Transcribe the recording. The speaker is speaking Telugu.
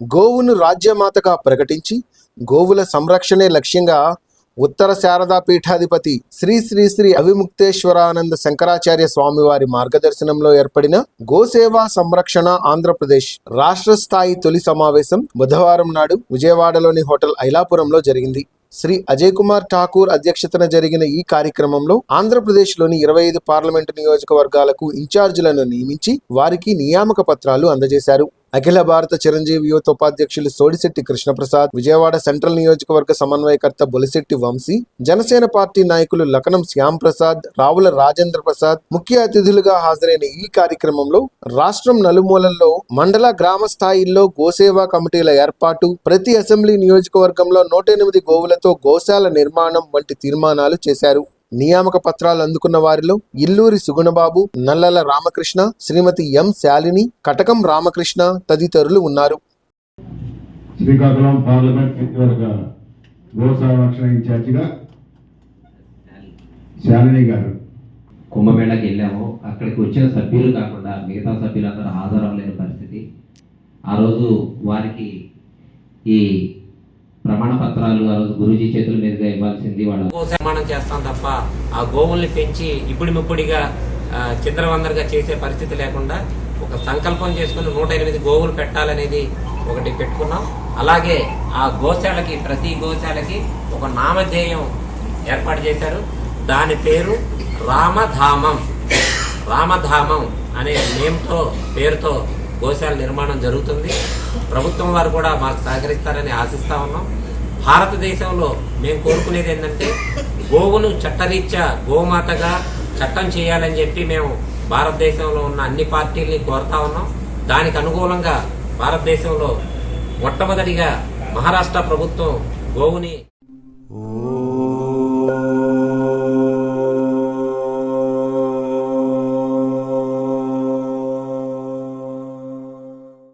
గోవును రాజ్యమాతగా ప్రకటించి గోవుల సంరక్షణే లక్ష్యంగా ఉత్తర శారదా పీఠాధిపతి శ్రీ శ్రీ శ్రీ అవిముక్తేశ్వరానంద శంకరాచార్య స్వామివారి మార్గదర్శనంలో ఏర్పడిన గోసేవా సంరక్షణ ఆంధ్రప్రదేశ్ రాష్ట్ర స్థాయి తొలి సమావేశం బుధవారం నాడు విజయవాడలోని హోటల్ ఐలాపురంలో జరిగింది. శ్రీ అజయ్ కుమార్ ఠాకూర్ అధ్యక్షతన జరిగిన ఈ కార్యక్రమంలో ఆంధ్రప్రదేశ్లోని ఇరవై ఐదు పార్లమెంటు నియోజకవర్గాలకు ఇన్ఛార్జీలను నియమించి వారికి నియామక పత్రాలు అందజేశారు. అఖిల భారత చిరంజీవి యువత ఉపాధ్యక్షులు సోడిశెట్టి కృష్ణప్రసాద్ విజయవాడ సెంట్రల్ నియోజకవర్గ సమన్వయకర్త బొలిశెట్టి వంశీ జనసేన పార్టీ నాయకులు లకనం శ్యామ్ ప్రసాద్ రావుల రాజేంద్ర ప్రసాద్ ముఖ్య అతిథులుగా హాజరైన ఈ కార్యక్రమంలో రాష్ట్రం నలుమూలల్లో మండల గ్రామ స్థాయిల్లో గోసేవా కమిటీల ఏర్పాటు ప్రతి అసెంబ్లీ నియోజకవర్గంలో నూట ఎనిమిది గోవులతో గోశాల నిర్మాణం వంటి తీర్మానాలు చేశారు. నియామక పత్రాలు అందుకున్న వారిలో ఇల్లూరి సుగుణబాబు నల్లల రామకృష్ణ శ్రీమతి ఎం శాలిని కటకం రామకృష్ణ తదితరులు ఉన్నారు. శ్రీకాకుళం పార్లమెంట్ నియోజకవర్గ గో సంరక్షణ ఇన్ఛార్జిగా శాలిని గారు. కుంభమేళకి వెళ్ళాము. అక్కడికి వచ్చిన సభ్యులు కాకుండా మిగతా సభ్యులందరూ హాజరవ్వలేని పరిస్థితి. ఆ రోజు వారికి ఈ ప్రమాణ పత్రాలు ఆ రోజు గురూజీ చేతుల మీదుగా గో నిర్మాణం చేస్తాం తప్ప ఆ గోవుల్ని పెంచి ఇప్పుడు ముప్పుడిగా చిందరవందరగా చేసే పరిస్థితి లేకుండా ఒక సంకల్పం చేసుకుని నూట ఎనిమిది గోవులు పెట్టాలనేది ఒకటి పెట్టుకున్నాం. అలాగే ఆ గోశాలకి ప్రతి గోశాలకి ఒక నామధేయం ఏర్పాటు చేశారు. దాని పేరు రామధామం. రామధామం అనే నేమ్తో పేరుతో గోశాల నిర్మాణం జరుగుతుంది. ప్రభుత్వం వారు కూడా మాకు సహకరిస్తారని ఆశిస్తా ఉన్నాం. భారతదేశంలో మేము కోరుకునేది ఏంటంటే గోవును చట్టరీత్యా గోమాతగా చట్టం చేయాలని చెప్పి మేము భారతదేశంలో ఉన్న అన్ని పార్టీల్ని కోరుతా ఉన్నాం. దానికి అనుకూలంగా భారతదేశంలో మొట్టమొదటిగా మహారాష్ట్ర ప్రభుత్వం గోవుని ఓ